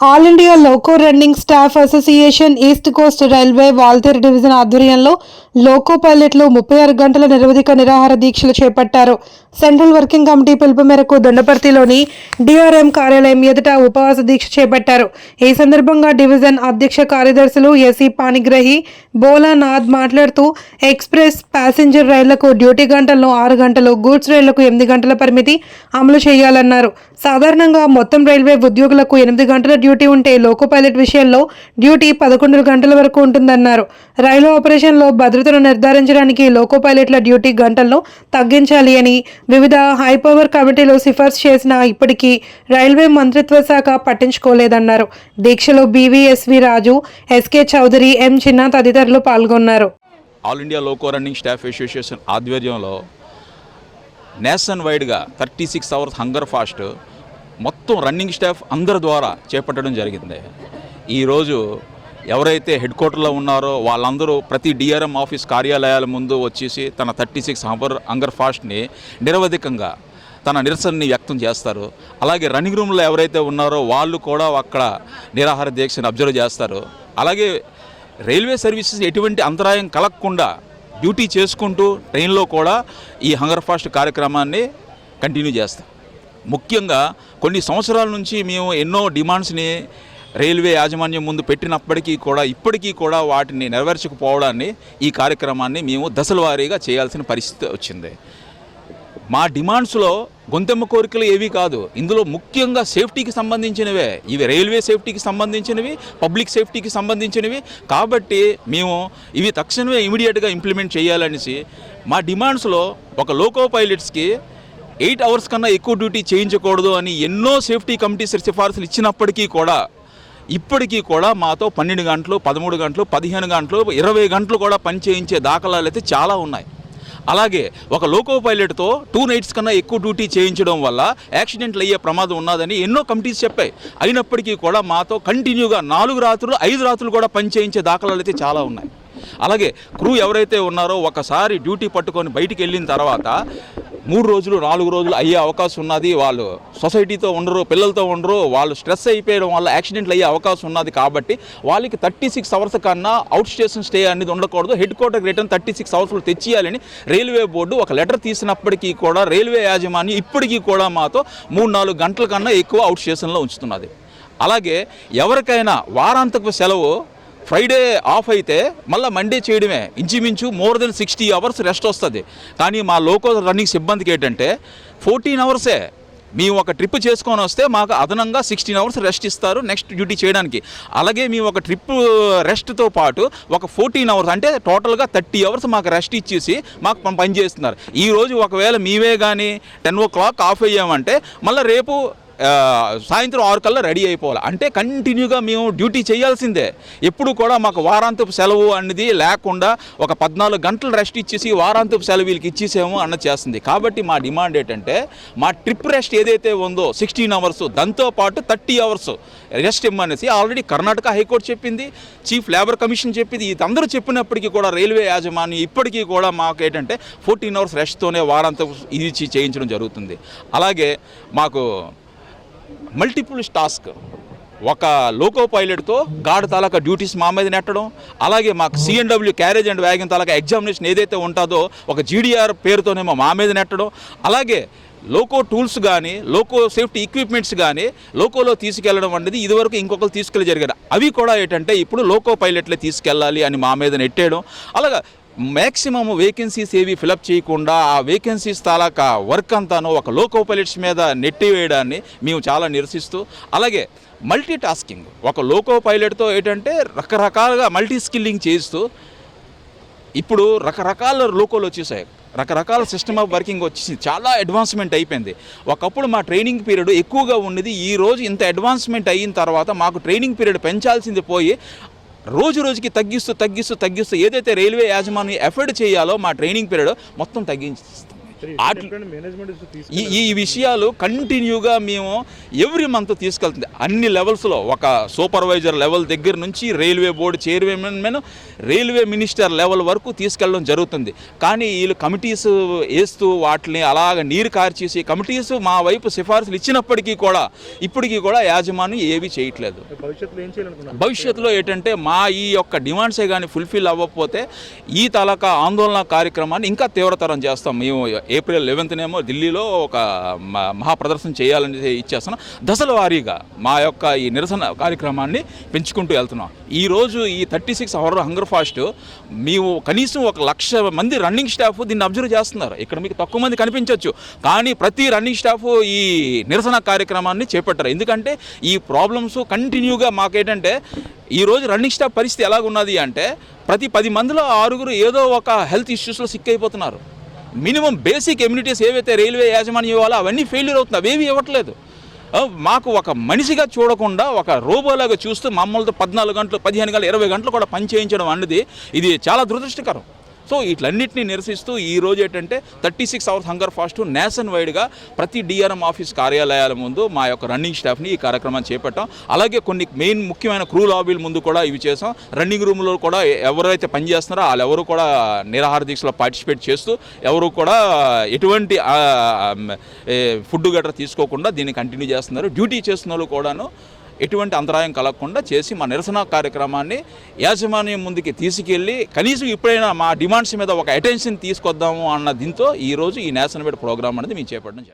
All India loco running staff association east coast railway Waltair division ఆధ్వర్యంలో loco పైలట్లు ముప్పై ఆరు గంటల నిరవధిక నిరాహార దీక్షలు చేపట్టారు. సెంట్రల్ వర్కింగ్ కమిటీ పిలుపు మేరకు దొండపర్తిలోని డిఆర్ఎం కార్యాలయం ఎదుట ఉపవాస దీక్ష చేపట్టారు. ఈ సందర్భంగా డివిజన్ అధ్యక్ష కార్యదర్శులు ఎస్సీ పానిగ్రహి బోలానాథ్ మాట్లాడుతూ ఎక్స్ప్రెస్ ప్యాసింజర్ రైళ్ళకు డ్యూటీ గంటలను ఆరు గంటలు గూడ్స్ రైళ్ళకు ఎనిమిది గంటల పరిమితి అమలు చేయాలన్నారు. సాధారణంగా మొత్తం రైల్వే ఉద్యోగులకు ఎనిమిది గంటల డ్యూటీ ఉంటే లోకో పైలట్ విషయంలో డ్యూటీ పదకొండు గంటల వరకు ఉంటుందన్నారు. రైలు ఆపరేషన్లో భద్రతను నిర్ధారించడానికి లోకో పైలట్ల డ్యూటీ గంటలను తగ్గించాలి అని వివిధ హైపవర్ కమిటీలో కమిటీలు సిఫార్సు చేసినా ఇప్పటికీ రైల్వే మంత్రిత్వ శాఖ పట్టించుకోలేదన్నారు. దీక్షలో బీవీఎస్వి రాజు ఎస్కే చౌదరి ఎం చిన్న తదితరులు పాల్గొన్నారు. All India loco running staff association ఆధ్వర్యంలో నేషన్ వైడ్గా thirty six hours hunger fast మొత్తం రన్నింగ్ స్టాఫ్ అందరి ద్వారా చేపట్టడం జరిగింది. ఈరోజు ఎవరైతే హెడ్ క్వార్టర్లో ఉన్నారో వాళ్ళందరూ ప్రతి డిఆర్ఎం ఆఫీస్ కార్యాలయాల ముందు వచ్చేసి తన థర్టీ సిక్స్ హంగర్ అంగర్ ఫాస్ట్ని నిరవధికంగా తన నిరసనని వ్యక్తం చేస్తారు. అలాగే రన్నింగ్ రూమ్లో ఎవరైతే ఉన్నారో వాళ్ళు కూడా అక్కడ నిరాహార దీక్షను అబ్జర్వ్ చేస్తారు. అలాగే రైల్వే సర్వీసెస్ ఎటువంటి అంతరాయం కలగకుండా డ్యూటీ చేసుకుంటూ ట్రైన్లో కూడా ఈ హంగర్ ఫాస్ట్ కార్యక్రమాన్ని కంటిన్యూ చేస్తారు. ముఖ్యంగా కొన్ని సంవత్సరాల నుంచి మేము ఎన్నో డిమాండ్స్ని రైల్వే యాజమాన్యం ముందు పెట్టినప్పటికీ కూడా ఇప్పటికీ కూడా వాటిని నెరవేర్చకపోవడాన్ని ఈ కార్యక్రమాన్ని మేము దశల వారీగా చేయాల్సిన పరిస్థితి వచ్చింది. మా డిమాండ్స్లో గొంతెమ్మ కోరికలు ఏవి కాదు. ఇందులో ముఖ్యంగా సేఫ్టీకి సంబంధించినవే. ఇవి రైల్వే సేఫ్టీకి సంబంధించినవి పబ్లిక్ సేఫ్టీకి సంబంధించినవి. కాబట్టి మేము ఇవి తక్షణమే ఇమీడియట్గా ఇంప్లిమెంట్ చేయాలనేసి మా డిమాండ్స్లో ఒక లోకో పైలట్స్కి ఎయిట్ అవర్స్ కన్నా ఎక్కువ డ్యూటీ చేయించకూడదు అని ఎన్నో సేఫ్టీ కమిటీస్ సిఫార్సులు ఇచ్చినప్పటికీ కూడా ఇప్పటికీ కూడా మాతో పన్నెండు గంటలు పదమూడు గంటలు పదిహేను గంటలు ఇరవై గంటలు కూడా పని చేయించే దాఖలాలు అయితే చాలా ఉన్నాయి. అలాగే ఒక లోకో పైలట్తో టూ నైట్స్ కన్నా ఎక్కువ డ్యూటీ చేయించడం వల్ల యాక్సిడెంట్లు అయ్యే ప్రమాదం ఉన్నదని ఎన్నో కమిటీస్ చెప్పాయి. అయినప్పటికీ కూడా మాతో కంటిన్యూగా నాలుగు రాత్రులు ఐదు రాత్రులు కూడా పని చేయించే దాఖలాలు అయితే చాలా ఉన్నాయి. అలాగే క్రూ ఎవరైతే ఉన్నారో ఒకసారి డ్యూటీ పట్టుకొని బయటికి వెళ్ళిన తర్వాత మూడు రోజులు నాలుగు రోజులు అయ్యే అవకాశం ఉన్నది. వాళ్ళు సొసైటీతో ఉండరు పిల్లలతో ఉండరు. వాళ్ళు స్ట్రెస్ అయిపోయడం వల్ల యాక్సిడెంట్లు అయ్యే అవకాశం ఉన్నది కాబట్టి వాళ్ళకి థర్టీ సిక్స్ అవర్స్ కన్నా అవుట్ స్టేషన్ స్టే అనేది ఉండకూడదు. హెడ్ క్వార్టర్కి రిటర్న్ థర్టీ సిక్స్ అవర్స్లో తెచ్చియాలని రైల్వే బోర్డు ఒక లెటర్ తీసినప్పటికీ కూడా రైల్వే యాజమాన్యం ఇప్పటికీ కూడా మాతో మూడు నాలుగు గంటల కన్నా ఎక్కువ అవుట్ స్టేషన్లో ఉంచుతున్నది. అలాగే ఎవరికైనా వారాంతకు సెలవు ఫ్రైడే ఆఫ్ అయితే మళ్ళీ మండే చేయడమే. ఇంచుమించు more than sixty hours rest వస్తుంది. కానీ మా లోకో రన్నింగ్ సిబ్బందికి ఏంటంటే ఫోర్టీన్ అవర్సే మేము ఒక ట్రిప్ చేసుకొని వస్తే మాకు అదనంగా సిక్స్టీన్ అవర్స్ రెస్ట్ ఇస్తారు నెక్స్ట్ డ్యూటీ చేయడానికి. అలాగే మేము ఒక ట్రిప్ రెస్ట్తో పాటు ఒక ఫోర్టీన్ అవర్స్ అంటే టోటల్గా థర్టీ అవర్స్ మాకు రెస్ట్ ఇచ్చేసి మాకు పని చేస్తున్నారు. ఈరోజు ఒకవేళ మీవే కానీ టెన్ ఓ క్లాక్ ఆఫ్ అయ్యామంటే మళ్ళీ రేపు సాయంత్రం ఆరు కల్లా రెడీ అయిపోవాలి. అంటే కంటిన్యూగా మేము డ్యూటీ చేయాల్సిందే. ఎప్పుడు కూడా మాకు వారాంతపు సెలవు అనేది లేకుండా ఒక పద్నాలుగు గంటలు రెస్ట్ ఇచ్చేసి వారాంతపు సెలవు వీళ్ళకి ఇచ్చేసాము అన్న చేస్తుంది. కాబట్టి మా డిమాండ్ ఏంటంటే మా ట్రిప్ రెస్ట్ ఏదైతే ఉందో సిక్స్టీన్ అవర్స్ దాంతోపాటు థర్టీ అవర్స్ రెస్ట్ ఇమ్మనేసి ఆల్రెడీ కర్ణాటక హైకోర్టు చెప్పింది చీఫ్ లేబర్ కమిషన్ చెప్పింది. ఇది అందరూ చెప్పినప్పటికీ కూడా రైల్వే యాజమాన్యం ఇప్పటికీ కూడా మాకు ఏంటంటే ఫోర్టీన్ అవర్స్ రెస్ట్తోనే వారాంతపు ఇది చేయించడం జరుగుతుంది. అలాగే మాకు మల్టిపుల్ టాస్క్. ఒక లోకో పైలట్తో గార్డ్ తాలూకా డ్యూటీస్ మా మీద నెట్టడం అలాగే మాకు C N W carriage and wagon taluka examination ఏదైతే ఉంటుందో ఒక జీడీఆర్ పేరుతోనేమో మా మీద నెట్టడం అలాగే లోకో టూల్స్ కానీ లోకో సేఫ్టీ ఎక్విప్మెంట్స్ కానీ లోకోలో తీసుకెళ్ళడం అనేది ఇదివరకు ఇంకొకరు తీసుకెళ్ళి జరిగారు. అవి కూడా ఏంటంటే ఇప్పుడు లోకో పైలట్లే తీసుకెళ్ళాలి అని మా మీద నెట్టేయడం అలాగా మ్యాక్సిమం వేకెన్సీస్ ఏవి ఫిలప్ చేయకుండా ఆ వేకెన్సీస్ తాలూకా వర్క్ అంతాను ఒక లోకో పైలట్స్ మీద నెట్టివేయడాన్ని మేము చాలా నిరసిస్తూ అలాగే మల్టీ టాస్కింగ్ ఒక లోకో పైలట్తో ఏంటంటే రకరకాలుగా మల్టీ స్కిల్లింగ్ చేస్తూ ఇప్పుడు రకరకాల లోకోలు వచ్చేసాయి. రకరకాల సిస్టమ్ ఆఫ్ వర్కింగ్ వచ్చేసి చాలా అడ్వాన్స్మెంట్ అయిపోయింది. ఒకప్పుడు మా ట్రైనింగ్ పీరియడ్ ఎక్కువగా ఉండేది ఈ రోజు ఇంత అడ్వాన్స్మెంట్ అయిన తర్వాత మాకు ట్రైనింగ్ పీరియడ్ పెంచాల్సింది పోయి రోజు రోజుకి తగ్గిస్తూ తగ్గిస్తూ తగ్గిస్తూ ఏదైతే రైల్వే యాజమాన్యం ఎఫర్ట్ చేయాలో మా ట్రైనింగ్ పీరియడ్ మొత్తం తగ్గించేస్తుంది. ఈ ఈ విషయాలు కంటిన్యూగా మేము ఎవ్రీ మంత్ తీసుకెళ్తుంది. అన్ని లెవెల్స్లో ఒక సూపర్వైజర్ లెవెల్ దగ్గర నుంచి railway board chairman railway minister level వరకు తీసుకెళ్ళడం జరుగుతుంది. కానీ వీళ్ళు కమిటీస్ వేస్తూ వాటిని అలాగ నీరు కార్చేసి కమిటీస్ మా వైపు సిఫార్సులు ఇచ్చినప్పటికీ కూడా ఇప్పటికీ కూడా యాజమాన్యం ఏవి చేయట్లేదు. భవిష్యత్తులో ఏంటంటే మా ఈ యొక్క డిమాండ్సే కానీ ఫుల్ఫిల్ అవ్వకపోతే ఈ తలకా ఆందోళన కార్యక్రమాన్ని ఇంకా తీవ్రతరం చేస్తాం మేము ఏప్రిల్ లెవెన్త్నేమో ఢిల్లీలో ఒక మ- మహాప్రదర్శన చేయాలని ఇచ్చేస్తున్నాం దశల వారీగా మా యొక్క ఈ నిరసన కార్యక్రమాన్ని పెంచుకుంటూ వెళ్తున్నాం. ఈరోజు ఈ thirty six hour hunger fast మేము కనీసం ఒక లక్ష మంది రన్నింగ్ స్టాఫ్ దీన్ని అబ్జర్వ్ చేస్తున్నారు. ఇక్కడ మీకు తక్కువ మంది కనిపించవచ్చు కానీ ప్రతి రన్నింగ్ స్టాఫ్ ఈ నిరసన కార్యక్రమాన్ని చేపట్టారు. ఎందుకంటే ఈ ప్రాబ్లమ్స్ కంటిన్యూగా మాకేంటంటే ఈ రోజు రన్నింగ్ స్టాఫ్ పరిస్థితి ఎలాగున్నది అంటే ప్రతి పది మందిలో ఆరుగురు ఏదో ఒక హెల్త్ ఇష్యూస్లో సిక్ అయిపోతున్నారు. మినిమం బేసిక్ ఎమ్యూనిటీస్ ఏవైతే రైల్వే యాజమాన్యం ఇవ్వాలో అవన్నీ ఫెయిల్యూర్ అవుతుంది అవేవి ఇవ్వట్లేదు. మాకు ఒక మనిషిగా చూడకుండా ఒక రోబోలాగా చూస్తూ మమ్మల్ని పద్నాలుగు గంటలు పదిహేను గంటలు ఇరవై గంటలు కూడా పని చేయించడం అన్నది ఇది చాలా దురదృష్టకరం. సో వీటిలన్నింటినీ నిరసిస్తూ ఈ రోజు ఏంటంటే thirty six hours hunger fast nation వైడ్గా ప్రతి డిఆర్ఎం ఆఫీస్ కార్యాలయాల ముందు మా యొక్క రన్నింగ్ స్టాఫ్ని ఈ కార్యక్రమాన్ని చేపట్టాం. అలాగే కొన్ని మెయిన్ ముఖ్యమైన క్రూ లాబీల ముందు కూడా ఇవి చేసాం. రన్నింగ్ రూమ్లో కూడా ఎవరైతే పనిచేస్తున్నారో వాళ్ళు ఎవరు కూడా నిరాహార దీక్షలో పార్టిసిపేట్ చేస్తూ ఎవరు కూడా ఎటువంటి ఫుడ్ గట్రా తీసుకోకుండా దీన్ని కంటిన్యూ చేస్తున్నారు. డ్యూటీ చేస్తున్న వాళ్ళు కూడాను ఎటువంటి అంతరాయం కలగకుండా చేసి మా నిరసన కార్యక్రమాన్ని యాజమాన్యం ముందుకి తీసుకెళ్ళి కనీసం ఇప్పుడైనా మా డిమాండ్స్ మీద ఒక అటెన్షన్ తీసుకొద్దాము అన్న దీంతో ఈరోజు ఈ నేషనల్ బెడ్ ప్రోగ్రామ్ అనేది మేము చేపట్టడం